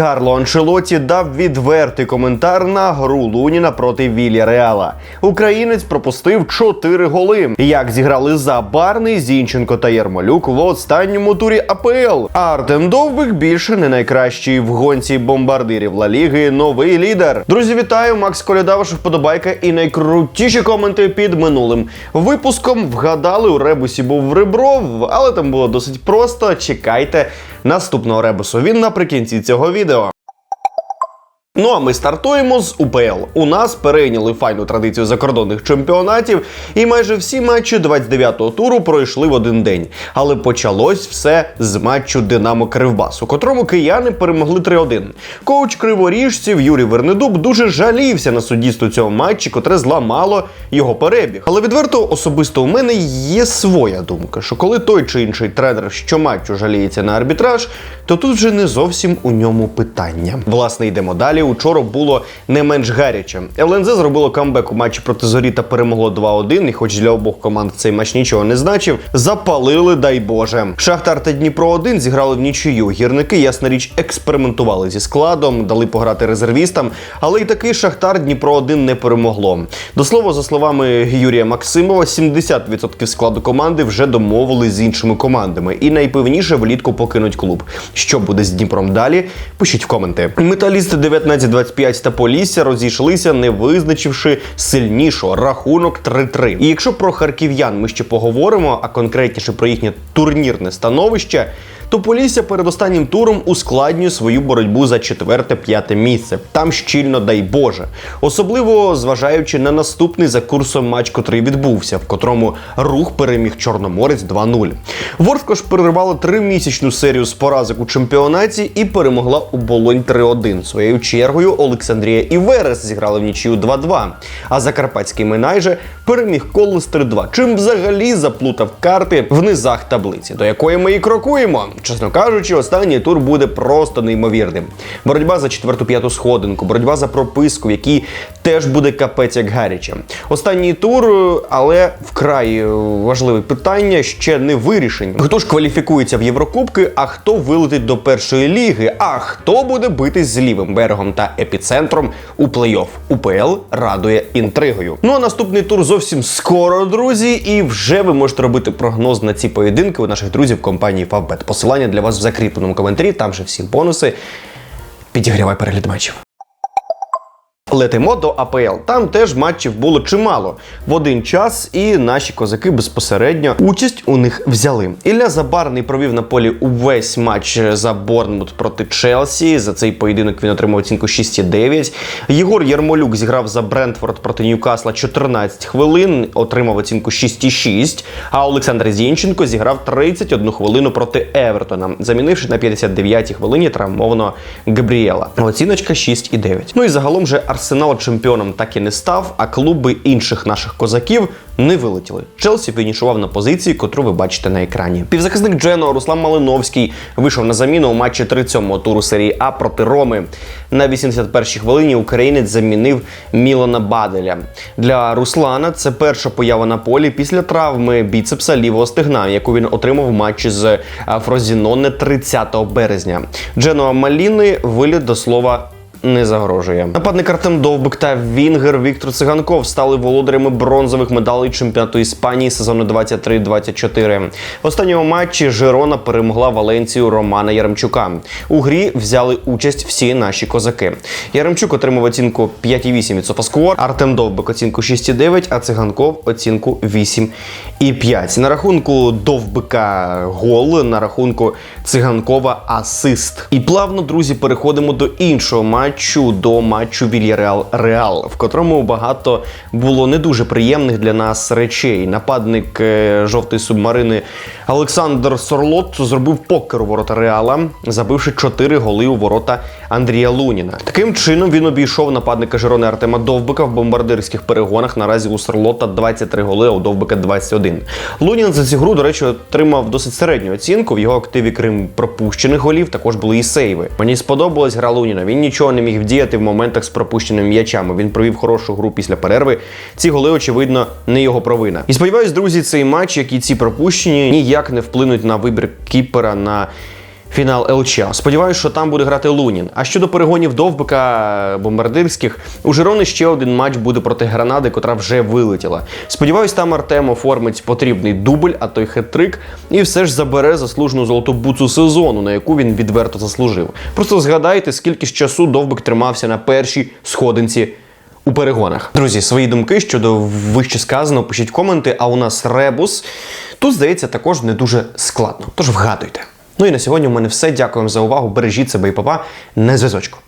Карло Анчелоті дав відвертий коментар на гру Луніна проти Вілля Реала. Українець пропустив 4 голи. Як зіграли Забарний, Зінченко та Ярмолюк в останньому турі АПЛ. Артем Довбик більше не найкращий в гонці бомбардирів Ла Ліги. Новий лідер. Друзі, вітаю! Макс Коляда, ваша вподобайка і найкрутіші коменти під минулим випуском. Вгадали у ребусі був Ребров, але там було досить просто. Чекайте наступного ребусу. Він наприкінці цього відео. Ну а ми стартуємо з УПЛ. У нас перейняли файну традицію закордонних чемпіонатів, і майже всі матчі 29-го туру пройшли в один день. Але почалось все з матчу Динамо Кривбас, у котрому кияни перемогли 3-1. Коуч криворіжців Юрій Вернедуб дуже жалівся на суддівство цього матчі, котре зламало його перебіг. Але відверто особисто у мене є своя думка, що коли той чи інший тренер щоматчу жаліється на арбітраж, то тут вже не зовсім у ньому питання. Власне, йдемо далі. Учора було не менш гаряче. ЛНЗ зробило камбек у матчі проти зорі та перемогло 2-1. І хоч для обох команд цей матч нічого не значив, запалили, дай Боже. Шахтар та Дніпро 1 зіграли в нічию. Гірники, ясна річ, експериментували зі складом, дали пограти резервістам, але й такий Шахтар Дніпро 1 не перемогло. До слова, за словами Юрія Максимова, 70% складу команди вже домовили з іншими командами, і найпевніше влітку покинуть клуб. Що буде з Дніпром далі? Пишіть в коменти. Металісти 19-25 та Полісся розійшлися, не визначивши сильнішого рахунок 3-3. І якщо про харків'ян ми ще поговоримо, а конкретніше про їхнє турнірне становище. То Полісся перед останнім туром ускладнює свою боротьбу за четверте-п'яте місце. Там щільно дай Боже. Особливо зважаючи на наступний за курсом матч, котрий відбувся, в котрому рух переміг Чорноморець 2-0. Ворскла ж перервала тримісячну серію з поразок у чемпіонаті і перемогла у Болонь 3-1. Своєю чергою Олександрія і Верес зіграли в нічию 2-2. А Закарпатський Минай переміг Колос 3-2. Чим взагалі заплутав карти в низах таблиці, до якої ми і крокуємо. Чесно кажучи, останній тур буде просто неймовірним. Боротьба за четверту-п'яту сходинку, боротьба за прописку, в якій теж буде капець як гаряче. Останній тур, але вкрай важливе питання ще не вирішені. Хто ж кваліфікується в Єврокубки, а хто вилетить до першої ліги, а хто буде битись з лівим берегом та епіцентром у плей-офф. УПЛ радує інтригою. Ну а наступний тур зовсім скоро, друзі, і вже ви можете робити прогноз на ці поєдинки у наших друзів компанії Favbet. Посилання для вас в закріпленому коментарі, там же всі бонуси. Підігрівай перегляд матчів. Летимо до АПЛ. Там теж матчів було чимало в один час, і наші козаки безпосередньо участь у них взяли. Ілля Забарний провів на полі увесь матч за Борнмут проти Челсі. За цей поєдинок він отримав оцінку 6,9. Єгор Ярмолюк зіграв за Брентфорд проти Ньюкасла 14 хвилин, отримав оцінку 6,6. А Олександр Зінченко зіграв 31 хвилину проти Евертона, замінивши на 59-й хвилині травмованого Габріела. Оціночка 6,9. Ну і загалом же Арсенал чемпіоном так і не став, а клуби інших наших козаків не вилетіли. Челсі фінішував на позиції, котру ви бачите на екрані. Півзахисник Джено Руслан Малиновський вийшов на заміну у матчі 37-го туру серії А проти Роми. На 81-й хвилині українець замінив Мілана Баделя. Для Руслана це перша поява на полі після травми біцепса лівого стегна, яку він отримав у матчі з Фрозіноне 30 березня. Джено Маліни виліт до слова не загрожує. Нападник Артем Довбик та Вінгер Віктор Циганков стали володарями бронзових медалей чемпіонату Іспанії сезону 23-24. В останньому матчі Жирона перемогла Валенцію Романа Яремчука. У грі взяли участь всі наші козаки. Яремчук отримав оцінку 5,8 від Софаскор, Артем Довбик оцінку 6,9, а Циганков оцінку 8,5. На рахунку Довбика гол, на рахунку Циганкова асист. І плавно, друзі, переходимо до іншого матчу матчу до матчу Вільяреал Реал, в котрому багато було не дуже приємних для нас речей. Нападник е, жовтої субмарини Олександр Сорлот зробив покер у ворота Реала, забивши 4 голи у ворота Андрія Луніна. Таким чином він обійшов нападника Жирони Артема Довбика в бомбардирських перегонах. Наразі у Сорлота 23 голи, а у Довбика 21. Лунін за цю гру, до речі, отримав досить середню оцінку. В його активі, крім пропущених голів, також були і сейви. Мені сподобалась гра Луніна. Він нічого не міг вдіяти в моментах з пропущеними м'ячами. Він провів хорошу гру після перерви. Ці голи, очевидно, не його провина. І сподіваюсь, друзі, цей матч, як і ці пропущені, ніяк не вплинуть на вибір кіпера на Фінал ЛЧ. Сподіваюсь, що там буде грати Лунін. А щодо перегонів довбика бомбардирських, у Жирони ще один матч буде проти Гранади, котра вже вилетіла. Сподіваюсь, там Артем оформить потрібний дубль, а той хет-трик, і все ж забере заслужену золоту буцу сезону, на яку він відверто заслужив. Просто згадайте, скільки ж часу довбик тримався на першій сходинці. У перегонах. Друзі, свої думки щодо вище сказаного пишіть коменти, а у нас ребус. Тут, здається, також не дуже складно. Тож вгадуйте. Ну і на сьогодні у мене все. Дякую за увагу. Бережіть себе і папа. Не зв'язочку.